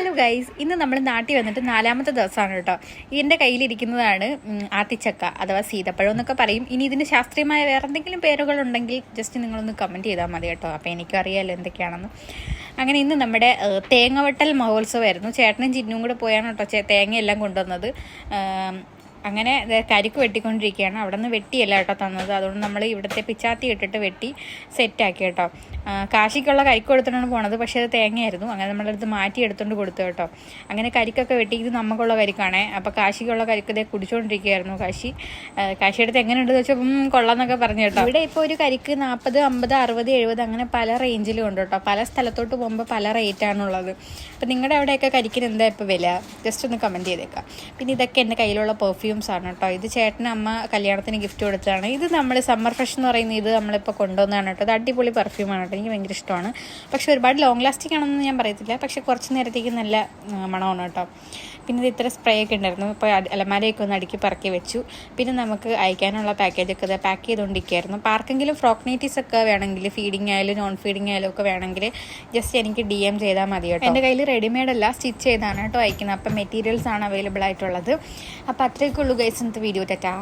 Hello guys ഇന്ന് നമ്മൾ നാട്ടിൽ വന്നിട്ട് നാലാമത്തെ ദിവസമാണ് കേട്ടോ. എന്റെ കയ്യിലിരിക്കുന്നതാണ് ആത്തിച്ചക്ക അഥവാ സീതപ്പഴം എന്നൊക്കെ പറയും. ഇനി ഇതിന് ശാസ്ത്രീയമായ വേറെ എന്തെങ്കിലും പേരുകളുണ്ടെങ്കിൽ ജസ്റ്റ് നിങ്ങളൊന്ന് കമന്റ് ചെയ്താൽ മതി കേട്ടോ. അപ്പോൾ എനിക്കറിയാമല്ലോ എന്തൊക്കെയാണെന്ന്. അങ്ങനെ ഇന്ന് നമ്മുടെ തേങ്ങവട്ടൽ മഹോത്സവമായിരുന്നു. ചേട്ടനും ചിന്നും കൂടെ പോയാണ് കേട്ടോ തേങ്ങയെല്ലാം കൊണ്ടുവന്നത്. അങ്ങനെ കരിക്ക് വെട്ടിക്കൊണ്ടിരിക്കുകയാണ്. അവിടെ നിന്ന് വെട്ടിയല്ല കേട്ടോ തന്നത്. അതുകൊണ്ട് നമ്മൾ ഇവിടുത്തെ പിച്ചാത്തി ഇട്ടിട്ട് വെട്ടി സെറ്റാക്കി കേട്ടോ. കാശിക്കുള്ള കരിക്ക് കൊടുത്തിട്ടാണ് പോണത്. പക്ഷേ അത് തേങ്ങയായിരുന്നു. അങ്ങനെ നമ്മളടുത്ത് മാറ്റി എടുത്തുകൊണ്ട് കൊടുത്തു കേട്ടോ. അങ്ങനെ കരിക്കൊക്കെ വെട്ടി. ഇത് നമുക്കുള്ള കരിക്കാണേ. അപ്പോൾ കാശിക്കുള്ള കരിക്ക് ഇതേ കുടിച്ചുകൊണ്ടിരിക്കുകയായിരുന്നു കാശി. കാശി എടുത്ത് എങ്ങനെയുണ്ടെന്ന് വെച്ചാൽ ഉം, കൊള്ളാന്നൊക്കെ പറഞ്ഞു കേട്ടോ. ഇവിടെ ഇപ്പോൾ ഒരു കരിക്ക് നാൽപ്പത് അമ്പത് അറുപത് എഴുപത് അങ്ങനെ പല റേഞ്ചിലും ഉണ്ട് കേട്ടോ. പല സ്ഥലത്തോട്ട് പോകുമ്പോൾ പല റേറ്റാണുള്ളത് അപ്പോൾ നിങ്ങളുടെ അവിടെയൊക്കെ കരിക്കിന് എന്താ ഇപ്പോൾ വില? ജസ്റ്റ് ഒന്ന് കമന്റ് ചെയ്തേക്കാം. പിന്നെ ഇതൊക്കെ എന്റെ കയ്യിലുള്ള പെർഫ്യൂംസ് ആണ് കേട്ടോ. ഇത് ചേട്ടന് അമ്മ കല്യാണത്തിന് ഗിഫ്റ്റ് കൊടുത്തതാണ്. ഇത് നമ്മൾ സമ്മർ ഫ്രഷ് എന്ന് പറയുന്നത് ഇത് നമ്മളിപ്പോൾ കൊണ്ടുവന്നതാണ് കേട്ടോ. അത് അടിപൊളി പെർഫ്യൂമാണ് കേട്ടോ എനിക്ക് ഭയങ്കര ഇഷ്ടമാണ്. പക്ഷേ ഒരുപാട് ലോങ് ലാസ്റ്റിംഗ് ആണെന്ന് ഞാൻ പറയത്തില്ല. പക്ഷേ കുറച്ച് നേരത്തേക്ക് നല്ല മണമാണ് കേട്ടോ. പിന്നെ ഇത് ഇത്ര സ്പ്രേ ഒക്കെ ഉണ്ടായിരുന്നു. ഇപ്പോൾ അലമാരയൊക്കെ ഒന്ന് അടുക്കി പറക്കി വെച്ചു. പിന്നെ നമുക്ക് അയക്കാനുള്ള പാക്കേജൊക്കെ ഇത് പാക്ക് ചെയ്തുകൊണ്ടിരിക്കുകയായിരുന്നു അപ്പോൾ ആർക്കെങ്കിലും ഫ്രോക്ക് നൈറ്റീസ് ഒക്കെ വേണമെങ്കിൽ ഫീഡിങ് ആയാലും നോൺ ഫീഡിങ് ആയാലും ഒക്കെ വേണമെങ്കിൽ ജസ്റ്റ് എനിക്ക് ഡി എം ചെയ്താൽ മതി കേട്ടോ. എന്റെ കയ്യിൽ റെഡിമെയ്ഡ് അല്ല സ്റ്റിച്ച് ചെയ്താണ് കേട്ടോ അയക്കുന്നത്. അപ്പം മെറ്റീരിയൽസ് ആണ് അവൈലബിൾ ആയിട്ടുള്ളത്. അപ്പോൾ അത്രയൊക്കെ ഉള്ളൂ ഗൈസ് ഇന്നത്തെ വീഡിയോ ടാറ്റാ.